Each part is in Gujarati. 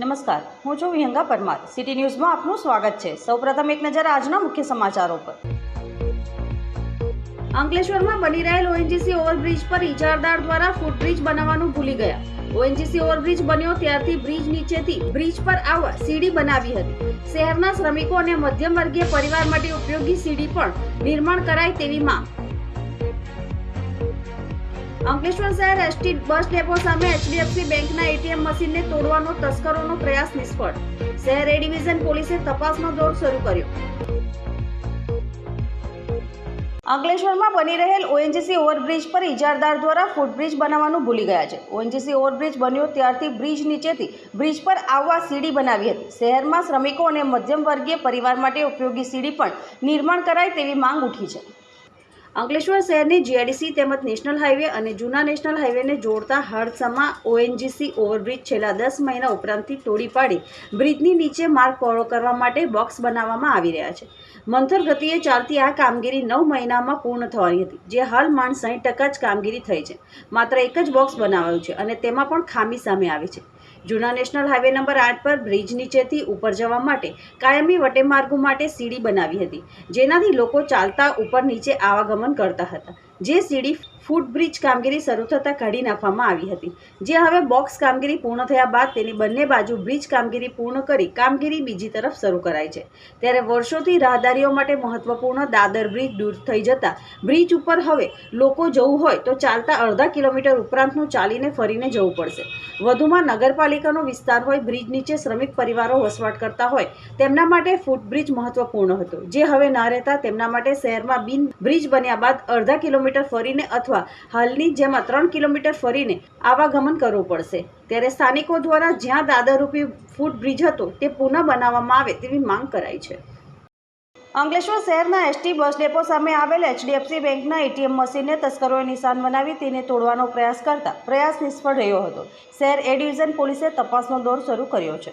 નમસ્કાર, હું છું વિહંગા પરમાર. સિટી ન્યૂઝમાં આપનું સ્વાગત છે. સૌપ્રથમ એક નજર આજના મુખ્ય સમાચારો પર. અંકલેશ્વરમાં બની રહેલ ઓએનજીસી ઓવરબ્રિજ પર ઇજારદાર દ્વારા ફૂટબ્રિજ બનાવવાનું ભૂલી ગયા. ઓએનજીસી ઓવરબ્રિજ બન્યો ત્યારથી બ્રિજ નીચેથી બ્રિજ પર આવવા સીડી બનાવી હતી. શહેરના શ્રમિકો અને મધ્યમ વર્ગીય પરિવાર માટે ઉપયોગી સીડી પણ નિર્માણ કરાય તેવી માંગ. અંકલેશ્વર શહેર એસટી બસ ડેપો સામે એચડીએફસી બેંકના એટીએમ મશીનને તોડવાનો તસ્કરોનો પ્રયાસ નિષ્ફળ. શહેર એ ડિવિઝન પોલીસે તપાસનો દોર શરૂ કર્યો. અંકલેશ્વરમાં બની રહેલ ઓએનજીસી ઓવરબ્રિજ પર ઇજારદાર દ્વારા ફૂટબ્રિજ બનાવવાનું ભૂલી ગયા છે. ઓએનજીસી ઓવરબ્રિજ બન્યો ત્યારથી બ્રિજ નીચેથી બ્રિજ પર આવવા સીડી બનાવી હતી. શહેરમાં શ્રમિકો અને મધ્યમ વર્ગીય પરિવાર માટે ઉપયોગી સીડી પણ નિર્માણ કરાય તેવી માંગ ઉઠી છે. અંકલેશ્વર શહેરની જીઆઈડીસી તેમજ નેશનલ હાઈવે અને જૂના નેશનલ હાઈવેને જોડતા હડસમા ઓએનજીસી ઓવરબ્રિજ છેલ્લા દસ મહિના ઉપરાંતથી તોડી પાડી બ્રિજની નીચે માર્ગ પહોળો કરવા માટે બોક્સ બનાવવામાં આવી રહ્યા છે. મંથર ગતિએ ચાલતી આ કામગીરી નવ મહિનામાં પૂર્ણ થવાની હતી, જે હાલ માંડ સાઠ ટકા જ કામગીરી થઈ છે. માત્ર એક જ બોક્સ બનાવાયું છે અને તેમાં પણ ખામી સામે આવી છે. જૂના નેશનલ હાઈવે નંબર આઠ પર બ્રિજ નીચેથી ઉપર જવા માટે કાયમી વટેમાર્ગો માટે સીડી બનાવી હતી, જેનાથી લોકો ચાલતા ઉપર નીચે આવાગમન કરતા હતા. જે સીડી ફૂટ બ્રિજ કામગીરી શરૂ થતાં કાઢી નાખવામાં આવી હતી. જે હવે બોક્સ કામગીરી પૂર્ણ થયા બાદ તેની બંને બાજુ બ્રિજ કામગીરી પૂર્ણ કરી કામગીરી બીજી તરફ શરૂ કરાઈ છે. ત્યારે વર્ષોથી રાહદારીઓ માટે મહત્વપૂર્ણ દાદર બ્રિજ દૂર થઈ જતા બ્રિજ ઉપર હવે લોકો જવું હોય તો ચાલતા અડધા કિલોમીટર ઉપરાંતનું ચાલીને ફરીને જવું પડશે. વધુમાં નગરપાલિકાનો વિસ્તાર હોય, બ્રિજ નીચે શ્રમિક પરિવારો વસવાટ કરતા હોય, તેમના માટે ફૂટબ્રિજ મહત્વપૂર્ણ હતો. જે હવે ન રહેતા તેમના માટે શહેરમાં બિન બ્રિજ બન્યા બાદ અડધા કિલોમીટર ફરીને અથવા હાલની જેમાં ત્રણ કિલોમીટર ફરીને આવાગમન કરવું પડશે. ત્યારે સ્થાનિકો દ્વારા જ્યાં દાદરરૂપી ફૂટબ્રિજ હતો, તે પુનઃ બનાવવામાં આવે તેવી માંગ કરાઈ છે. અંકલેશ્વર શહેરના એસટી બસ ડેપો સામે આવેલ એચડીએફસી બેંકના એટીએમ મશીનને તસ્કરોએ નિશાન બનાવી તેને તોડવાનો પ્રયાસ કરતા પ્રયાસ નિષ્ફળ રહ્યો હતો. શહેર એ ડિવિઝન પોલીસે તપાસનો દોર શરૂ કર્યો છે.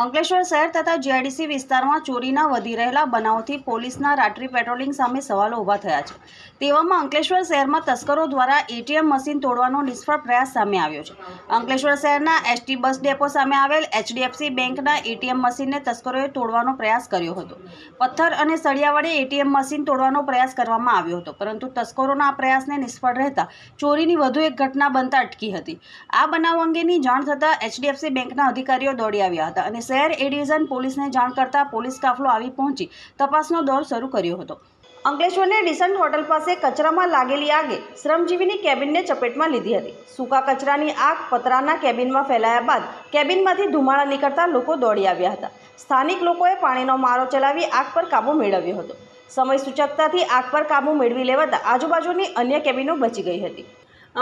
અંકલેશ્વર શહેર તથા જીઆઈડીસી વિસ્તારમાં ચોરીના વધી રહેલા બનાવથી પોલીસના રાત્રિ પેટ્રોલિંગ સામે સવાલો ઊભા થયા છે. તેવામાં અંકલેશ્વર શહેરમાં તસ્કરો દ્વારા એટીએમ મશીન તોડવાનો નિષ્ફળ પ્રયાસ સામે આવ્યો છે. અંકલેશ્વર શહેરના એસટી બસ ડેપો સામે આવેલ એચડીએફસી બેંકના એટીએમ મશીનને તસ્કરોએ તોડવાનો પ્રયાસ કર્યો હતો. પથ્થર અને સળિયા વડે એટીએમ મશીન તોડવાનો પ્રયાસ કરવામાં આવ્યો હતો, પરંતુ તસ્કરોના આ પ્રયાસને નિષ્ફળ રહેતા ચોરીની વધુ એક ઘટના બનતા અટકી હતી. આ બનાવ અંગેની જાણ થતાં એચડીએફસી બેંકના અધિકારીઓ દોડી આવ્યા હતા અને શહેર એ પોલીસને જાણ કરતાં પોલીસ કાફલો આવી પહોંચી તપાસનો દોર શરૂ કર્યો હતો. અંકલેશ્વરની ડિસન્ટ હોટલ પાસે કચરામાં લાગેલી આગે શ્રમજીવીની કેબિનને ચપેટમાં લીધી હતી. સૂકા કચરાની આગ પતરાના કેબિનમાં ફેલાયા બાદ કેબિનમાંથી ધુમાડા નીકળતા લોકો દોડી આવ્યા હતા. સ્થાનિક લોકોએ પાણીનો મારો ચલાવી આગ પર કાબૂ મેળવ્યો હતો. સમય સૂચકતાથી આગ પર કાબૂ મેળવી લેવાતા આજુબાજુની અન્ય કેબિનો બચી ગઈ હતી.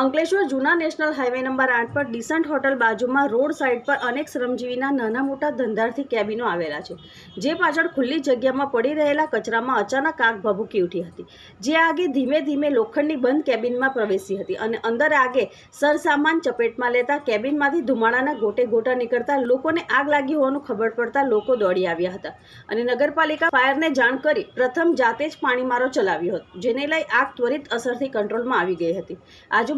અંકલેશ્વર જૂના નેશનલ હાઈવે નંબર આઠ પર ડિસન્ટ હોટલ બાજુમાં રોડ સાઈડ પર અનેક શ્રમજીવીના નાના મોટા ધંધાર્થી કેબિનો આવેલા છે. જે પાછળ ખુલ્લી જગ્યામાં પડી રહેલા કચરામાં અચાનક આગ ભભૂકી ઉઠી હતી. જે આગે ધીમે ધીમે લોખંડની બંધ કેબિનમાં પ્રવેશી હતી અને અંદર આગે સરસામાન ચપેટમાં લેતા કેબિનમાંથી ધુમાડાના ગોટે ગોટા નીકળતા લોકોને આગ લાગી હોવાનું ખબર પડતા લોકો દોડી આવ્યા હતા. અને નગરપાલિકા ફાયરને જાણ કરી પ્રથમ જાતે જ પાણીમારો ચલાવ્યો હતો, જેને લઈ આગ ત્વરિત અસરથી કંટ્રોલમાં આવી ગઈ હતી.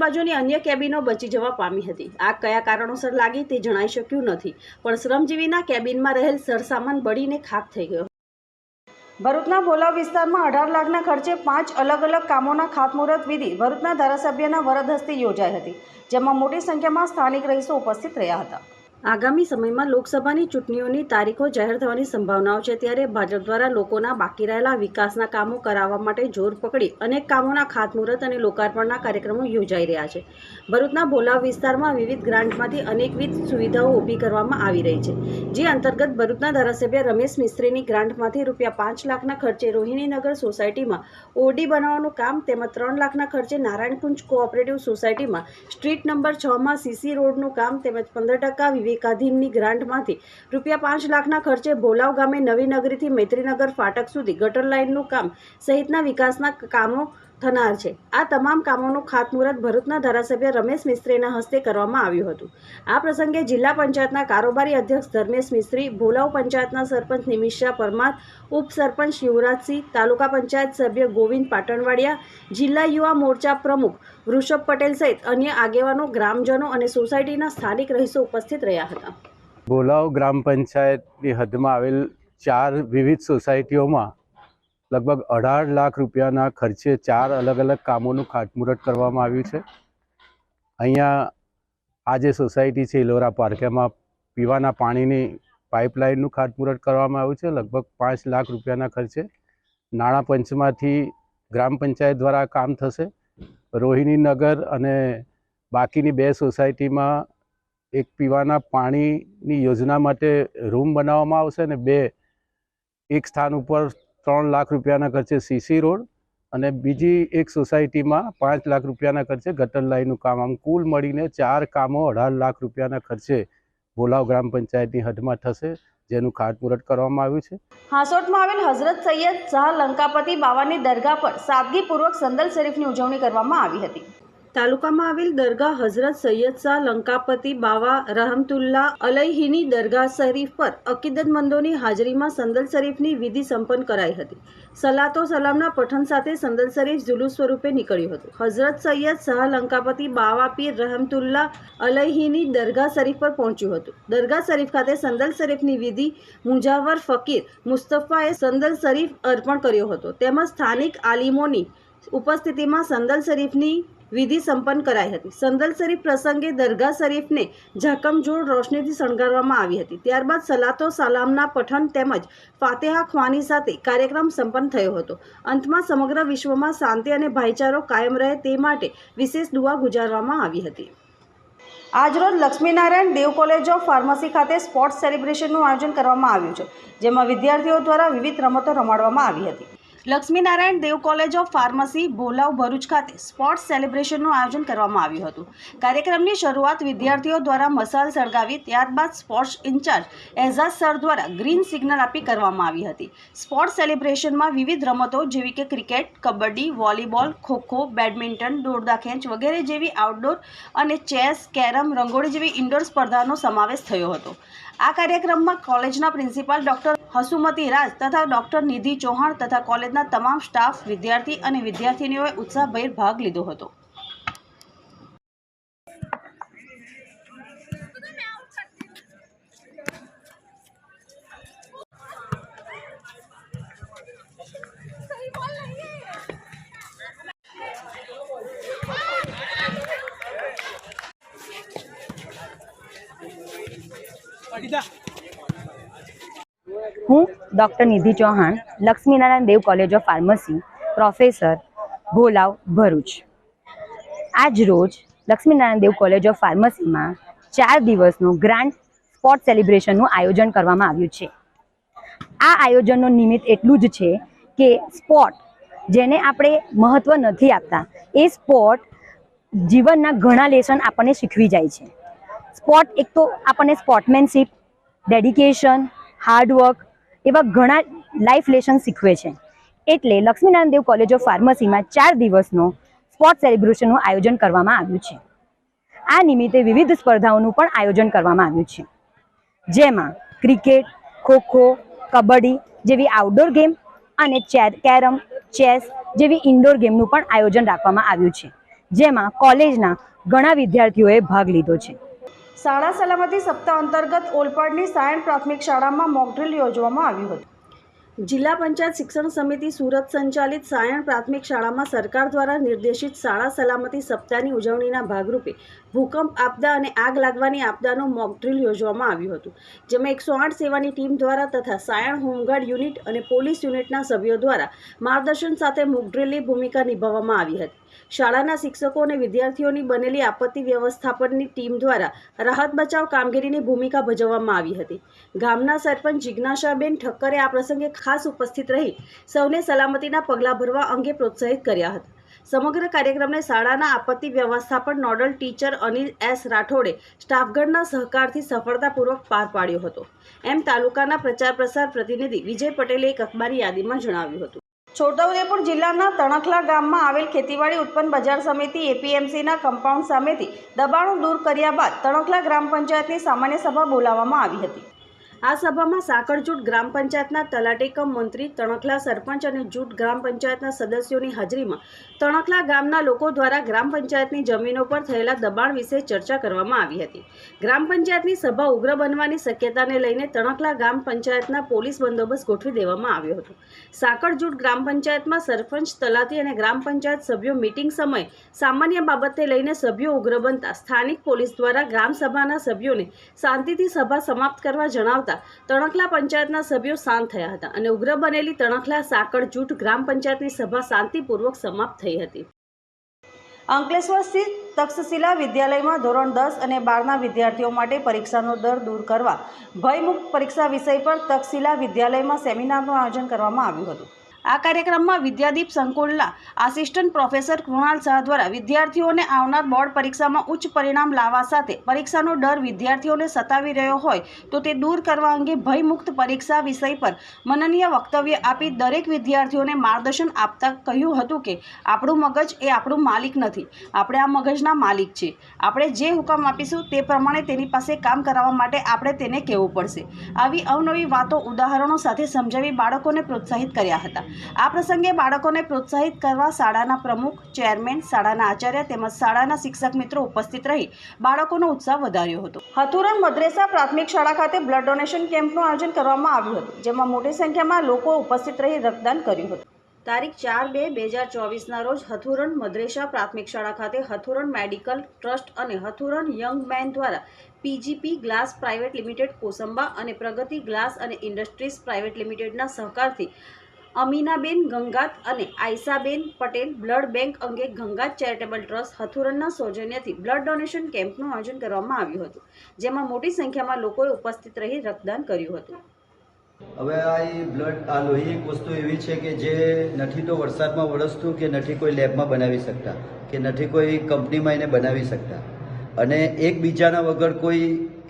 આજુબાજુની અન્ય કેબિનો બચી જવા પામી હતી. આગ કયા કારણોસર લાગી તે જણાઈ શક્યું નથી, પણ શ્રમજીવીના કેબિનમાં રહેલ સરસામાન બળીને ખાક થઈ ગયો. ભરૂચના ભોલાવ વિસ્તારમાં અઢાર લાખના ખર્ચે પાંચ અલગ અલગ કામોના ખાતમુહૂર્ત વિધિ ભરૂચના ધારાસભ્યના વરદ હસ્તે યોજાઈ હતી, જેમાં મોટી સંખ્યામાં સ્થાનિક રહીશો ઉપસ્થિત રહ્યા હતા. આગામી સમયમાં લોકસભાની ચૂંટણીઓની તારીખો જાહેર થવાની સંભાવનાઓ છે ત્યારે ભાજપ દ્વારા લોકોના બાકી રહેલા વિકાસના કામો કરાવવા માટે જોર પકડી અનેક કામોના ખાતમુહૂર્ત અને લોકાર્પણના કાર્યક્રમો યોજાઈ રહ્યા છે. ભરૂચના ભોલાવ વિસ્તારમાં વિવિધ ગ્રાન્ટમાંથી અનેકવિધ સુવિધાઓ ઊભી કરવામાં આવી રહી છે. જે અંતર્ગત ભરૂચના ધારાસભ્ય રમેશ મિસ્ત્રીની ગ્રાન્ટમાંથી રૂપિયા પાંચ લાખના ખર્ચે રોહિણીનગર સોસાયટીમાં ઓરડી બનાવવાનું કામ તેમજ ત્રણ લાખના ખર્ચે નારાયણકુંજ કોઓપરેટિવ સોસાયટીમાં સ્ટ્રીટ નંબર છમાં સીસી રોડનું કામ તેમજ પંદર ટકા વિવેકાધીનની ગ્રાન્ટમાંથી રૂપિયા પાંચ લાખના ખર્ચે ભોલાવ ગામે નવી નગરીથી મૈત્રીનગર ફાટક સુધી ગટર લાઇનનું કામ સહિતના વિકાસના કામો થનાર છે. આ તમામ કામોનું ખાતમુહૂર્ત ભરૂચના ધારાસભ્ય રમેશ મિસ્ત્રીના હસ્તે કરવામાં આવ્યું હતું. આ પ્રસંગે જિલ્લા પંચાયતના કારોબારી અધ્યક્ષ ધર્મેશ મિસ્ત્રી, ભોલાવ પંચાયતના સરપંચ નિમિષા પરમાર ઉપસરપંચ યુવરાજસિંહ તાલુકા પંચાયત સભ્ય ગોવિંદ પાટણવાડિયા, જિલ્લા યુવા મોરચા પ્રમુખ વૃષભ પટેલ સહિત અન્ય આગેવાનો, ગ્રામજનો અને સોસાયટીના સ્થાનિક રહીશો ઉપસ્થિત રહ્યા હતા. ભોલાવ ગ્રામ પંચાયતની હદમાં આવેલ ચાર વિવિધ સોસાયટીઓમાં લગભગ અઢાર લાખ રૂપિયાના ખર્ચે ચાર અલગ અલગ કામોનું ખાટમુરટ કરવામાં આવ્યું છે. અહીંયા આ જે સોસાયટી છે ઇલોરા પાર્ક, એમાં પીવાના પાણીની પાઇપલાઇનનું ખાટમુરટ કરવામાં આવ્યું છે. લગભગ પાંચ લાખ રૂપિયાના ખર્ચે નાણાં પંચમાંથી ગ્રામ પંચાયત દ્વારા કામ થશે. રોહિણી નગર અને બાકીની બે સોસાયટીમાં એક પીવાના પાણીની યોજના માટે રૂમ બનાવવામાં આવશે અને બે, એક સ્થાન ઉપર ત્રણ લાખ રૂપિયાના ખર્ચે સીસી રોડ અને બીજી એક સોસાયટીમાં પાંચ લાખ રૂપિયાના ખર્ચે ગટર લાઈનનું કામ. આમ કુલ મળીને ચાર કામો અઢાર લાખ રૂપિયાના ખર્ચે ભોલાવ ગ્રામ પંચાયતની હદમાં થશે, જેનું ખાતમુહૂર્ત કરવામાં આવ્યું છે. હાંસોટમાં આવેલ હઝરત સૈયદ શાહ લંકાપતિ બાવાની દરગાહ પર સાદગીપૂર્વક સંદલ શરીફની ઉજવણી કરવામાં આવી હતી. તાલુકામાં આવેલ દરગાહ હઝરત સૈયદ શાહ લંકાપતિ બાવા રહમતુલ્લા અલહીની દરગાહ શરીફ પર અકીદતમંદોની હાજરીમાં સંદલ શરીફની વિધિ સંપન્ન કરાઈ હતી. સલાતો સલામના પઠન સાથે સંદલ શરીફ જુલુસ સ્વરૂપે નીકળ્યું હતું. હઝરત સૈયદ શાહ લંકાપતિ બાવા પીર રહમતુલ્લા અલહીની દરગાહ શરીફ પર પહોંચ્યું હતું. દરગાહ શરીફ ખાતે સંદલ શરીફની વિધિ મુજાવર ફકીર મુસ્તફાએ સંદલ શરીફ અર્પણ કર્યો હતો. તેમજ સ્થાનિક આલિમોની ઉપસ્થિતિમાં સંદલ શરીફની વિધિ સંપન્ન કરાઈ હતી. સંદલ શરીફ પ્રસંગે દરગાહ શરીફને ઝાકમજોડ રોશનીથી શણગારવામાં આવી હતી. ત્યારબાદ સલાતો સલામના પઠન તેમજ ફાતેહા ખ્વાની સાથે કાર્યક્રમ સંપન્ન થયો હતો. અંતમાં સમગ્ર વિશ્વમાં શાંતિ અને ભાઈચારો કાયમ રહે તે માટે વિશેષ દુઆ ગુજારવામાં આવી હતી. આજરોજ Laxminarayan Dev college of pharmacy ખાતે સ્પોર્ટ્સ સેલિબ્રેશનનું આયોજન કરવામાં આવ્યું છે, જેમાં વિદ્યાર્થીઓ દ્વારા વિવિધ રમતો રમાડવામાં આવી હતી. Laxminarayan Dev college of pharmacy Bholav Bharuch ખાતે સ્પોર્ટ્સ સેલિબ્રેશનનું આયોજન કરવામાં આવ્યું હતું. કાર્યક્રમની શરૂઆત વિદ્યાર્થીઓ દ્વારા મસાલ સળગાવી, ત્યારબાદ સ્પોર્ટ્સ ઇન્ચાર્જ એઝાઝ સર દ્વારા ગ્રીન સિગ્નલ આપી કરવામાં આવી હતી. સ્પોર્ટ્સ સેલિબ્રેશનમાં વિવિધ રમતો જેવી કે cricket, kabaddi, volleyball, kho kho, badminton દોરડા ખેંચ વગેરે જેવી આઉટડોર અને ચેસ, કેરમ, રંગોળી જેવી ઇન્ડોર સ્પર્ધાનો સમાવેશ થયો હતો. આ કાર્યક્રમમાં કોલેજના પ્રિન્સિપાલ ડૉક્ટર હસુમતી રાજ તથા ડૉક્ટર નિધિ ચૌહાણ તથા કોલેજના તમામ સ્ટાફ વિદ્યાર્થી અને વિદ્યાર્થીનીઓએ ઉત્સાહભેર ભાગ લીધો હતો. હું doctor Nidhi Chauhan, Laxminarayan Dev college of pharmacy, professor Bholav Bharuch. આજ રોજ લક્ષ્મીનારાયણ દેવ કોલેજ ઓફ ફાર્મસીમાં ચાર દિવસનું ગ્રાન્ડ સ્પોર્ટ સેલિબ્રેશનનું આયોજન કરવામાં આવ્યું છે. આ આયોજનનો નિમિત્ત એટલું જ છે કે સ્પોર્ટ જેને આપણે મહત્ત્વ નથી આપતા, એ સ્પોર્ટ જીવનના ઘણા લેસન આપણને શીખવી જાય છે. સ્પોર્ટ એક તો આપણને સ્પોર્ટમેનશીપ, ડેડિકેશન હાર્ડવર્ક એવા ઘણા લાઈફ લેસન શીખવે છે. એટલે લક્ષ્મીનારાયણ દેવ કોલેજ ઓફ ફાર્મસીમાં ચાર દિવસનો સ્પોર્ટ સેલિબ્રેશનનું આયોજન કરવામાં આવ્યું છે. આ નિમિત્તે વિવિધ સ્પર્ધાઓનું પણ આયોજન કરવામાં આવ્યું છે. જેમાં ક્રિકેટ, ખોખો, કબડ્ડી જેવી આઉટડોર ગેમ અને ચેર, કેરમ, ચેસ જેવી ઇન્ડોર ગેમનું પણ આયોજન રાખવામાં આવ્યું છે. જેમાં કોલેજના ઘણા વિદ્યાર્થીઓએ ભાગ લીધો છે. શાળા સલામતી સપ્તાહ અંતર્ગત ઓલપાડની સાયણ પ્રાથમિક શાળામાં મોકડ્રીલ યોજવામાં આવ્યું હતું. જિલ્લા પંચાયત શિક્ષણ સમિતિ સુરત સંચાલિત સાયણ પ્રાથમિક શાળામાં સરકાર દ્વારા નિર્દેશિત શાળા સલામતી સપ્તાહની ઉજવણીના ભાગરૂપે ભૂકંપ, આપદા અને આગ લાગવાની આપદાનું મોકડ્રીલ યોજવામાં આવ્યું હતું, જેમાં એકસો આઠ સેવાની ટીમ દ્વારા તથા સાયણ હોમગાર્ડ યુનિટ અને પોલીસ યુનિટના સભ્યો દ્વારા માર્ગદર્શન સાથે મોકડ્રીલની ભૂમિકા નિભાવવામાં આવી હતી. શાળાના શિક્ષકો અને વિદ્યાર્થીઓની બનેલી આપત્તિ વ્યવસ્થાપનની ટીમ દ્વારા રાહત બચાવ કામગીરીની ભૂમિકા ભજવવામાં આવી હતી. ગામના સરપંચ જિજ્ઞાસાબેન ઠક્કરે આ પ્રસંગે ખાસ ઉપસ્થિત રહી સૌને સલામતીના પગલાં ભરવા અંગે પ્રોત્સાહિત કર્યા હતા. સમગ્ર કાર્યક્રમને શાળાના આપત્તિ વ્યવસ્થાપન નોડલ ટીચર અનિલ એસ રાઠોડે સ્ટાફગણના સહકારથી સફળતાપૂર્વક પાર પાડ્યો હતો. એમ તાલુકાના પ્રચાર પ્રસાર પ્રતિનિધિ વિજય પટેલે એક અખબારી યાદીમાં જણાવ્યું હતું. છોટાઉદેપુર જિલ્લાના તણખલા ગામમાં આવેલ ખેતીવાડી ઉત્પન્ન બજાર સમિતિ એપીએમસીના કમ્પાઉન્ડ સામેથી દબાણો દૂર કર્યા બાદ તણખલા ગ્રામ પંચાયતની સામાન્ય સભા બોલાવવામાં આવી હતી. આ સભામાં સાંકળ જૂટ ગ્રામ પંચાયતના તલાટી કમ મંત્રી તણખલા સરપંચ અને જૂટ ગ્રામ પંચાયતના સદસ્યોની હાજરીમાં તણખલા ગામના લોકો દ્વારા ગ્રામ પંચાયતની જમીનો પર થયેલા દબાણ વિશે ચર્ચા કરવામાં આવી હતી. ગ્રામ પંચાયતની સભા ઉગ્ર બનવાની શક્યતાને લઈને તણખલા ગ્રામ પંચાયતના પોલીસ બંદોબસ્ત ગોઠવી દેવામાં આવ્યો હતો. સાંકળ જૂટ ગ્રામ પંચાયતમાં સરપંચ, તલાટી અને ગ્રામ પંચાયત સભ્યો મીટિંગ સમયે સામાન્ય બાબતને લઈને સભ્યો ઉગ્ર બનતા સ્થાનિક પોલીસ દ્વારા ગ્રામસભાના સભ્યોને શાંતિથી સભા સમાપ્ત કરવા જણાવતા તણખલા પંચાયતના સભ્યો શાંત થયા હતા અને ઉગ્ર બનેલી તણખલા સાંકળ જૂટ ગ્રામ પંચાયતની સભા શાંતિપૂર્વક સમાપ્ત થઈ હતી. અંકલેશ્વર સ્થિત તક્ષશિલા વિદ્યાલયમાં ધોરણ દસ અને બારના વિદ્યાર્થીઓ માટે પરીક્ષાનો દર દૂર કરવા ભયમુક્ત પરીક્ષા વિષય પર તક્ષશિલા વિદ્યાલયમાં સેમિનારનું આયોજન કરવામાં આવ્યું હતું. આ કાર્યક્રમમાં વિદ્યાદીપ સંકુલના આસિસ્ટન્ટ પ્રોફેસર કૃણાલ શાહ દ્વારા વિદ્યાર્થીઓને આવનાર બોર્ડ પરીક્ષામાં ઉચ્ચ પરિણામ લાવવા સાથે પરીક્ષાનો ડર વિદ્યાર્થીઓને સતાવી રહ્યો હોય તો તે દૂર કરવા અંગે ભયમુક્ત પરીક્ષા વિષય પર મનનીય વક્તવ્ય આપી દરેક વિદ્યાર્થીઓને માર્ગદર્શન આપતા કહ્યું હતું કે આપણું મગજ એ આપણું માલિક નથી. આપણે આ મગજના માલિક છે આપણે જે હુકમ આપીશું તે પ્રમાણે તેની પાસે કામ કરાવવા માટે આપણે તેને કહેવું પડશે. આવી અવનવી વાતો ઉદાહરણો સાથે સમજાવી બાળકોને પ્રોત્સાહિત કર્યા હતા. આ પ્રસંગે બાળકોને પ્રોત્સાહિત કરવા શાળાના પ્રમુખ, ચેરમેન, શાળાના આચાર્ય તેમજ શાળાના શિક્ષક મિત્રો ઉપસ્થિત રહી બાળકોનો ઉત્સાહ વધાર્યો હતો. હથુરન મદ્રેસા પ્રાથમિક શાળા ખાતે બ્લડ ડોનેશન કેમ્પનું આયોજન કરવામાં આવ્યું હતું, જેમાં મોટી સંખ્યામાં લોકો ઉપસ્થિત રહી રક્તદાન કર્યું હતું. તારીખ ચાર બે બે હજાર ચોવીસના રોજ હથુરણ મદ્રેસા પ્રાથમિક શાળા ખાતે હથુરણ મેડિકલ ટ્રસ્ટ અને હથુરણ યંગ મેન દ્વારા PGP glass private limited, Kosamba અને પ્રગતિ ગ્લાસ અને ઇન્ડસ્ટ્રીઝ પ્રાઇવેટ લિમિટેડના સહકારથી અમીનાબેન ગંગાત અને આયસાબેન પટેલ બ્લડ બેંક અંગે ગંગાત ચેરિટેબલ ટ્રસ્ટ હથુરનના સૌજન્યથી બ્લડ ડોનેશન કેમ્પનું આયોજન કરવામાં આવ્યું હતું, જેમાં મોટી સંખ્યામાં લોકોએ ઉપસ્થિત રહી રક્તદાન કર્યું હતું. હવે આ બ્લડ, આ લોહી એક વસ્તુ એવી છે કે જે નથી તો વરસાદમાં વરસતું કે નથી કોઈ લેબમાં બનાવી શકતા, કે નથી કોઈ કંપનીમાં એને બનાવી શકતા. અને એકબીજાના વગર કોઈ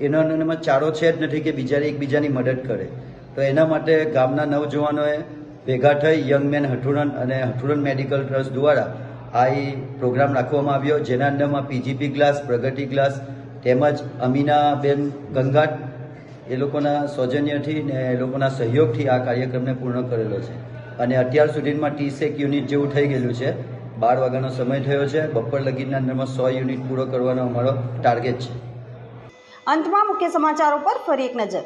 એનો એનામાં ચારો છે જ નથી કે બીજાને એકબીજાની મદદ કરે. તો એના માટે ગામના નવજવાનોએ ભેગા થઈ યંગ મેન હઠુરન અને હઠુરન મેડિકલ ટ્રસ્ટ દ્વારા આ પ્રોગ્રામ રાખવામાં આવ્યો, જેના અંદરમાં પીજીપી ગ્લાસ પ્રગતિ ગ્લાસ તેમજ અમીનાબેન ગંગાટ, એ લોકોના સૌજન્યથી ને એ લોકોના સહયોગથી આ કાર્યક્રમને પૂર્ણ કરેલો છે. અને અત્યાર સુધીમાં ત્રીસેક યુનિટ જેવું થઈ ગયેલું છે. બાર વાગ્યાનો સમય થયો છે. બપોર લગીના અંદરમાં સો યુનિટ પૂરો કરવાનો અમારો ટાર્ગેટ છે. અંતમાં મુખ્ય સમાચારો પર ફરી એક નજર.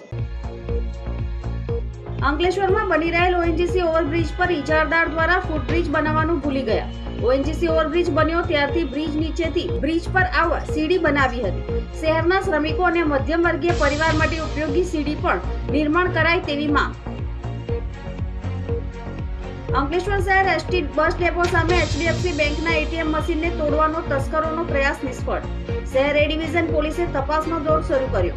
અંકલેશ્વરમાં બની રહેલ ઓએનજીસી ઓવરબ્રિજ પર ઇજારદાર દ્વારા ફૂટબ્રિજ બનાવવાનું ભૂલી ગયા. ઓએનજીસી ઓવરબ્રિજ બન્યો ત્યારથી બ્રિજ નીચેથી બ્રિજ પર આવવા સીડી બનાવી હતી. શહેરના શ્રમિકો અને મધ્યમ વર્ગીય પરિવાર માટે ઉપયોગી સીડી પણ નિર્માણ કરાય તેવી માંગ. અંકલેશ્વર શહેર એસટી બસ ડેપો સામે એચડીએફસી બેંકના એટીએમ મશીનને તોડવાનો તસ્કરોનો પ્રયાસ નિષ્ફળ. શહેર એ ડિવિઝન પોલીસે તપાસનો દોર શરૂ કર્યો.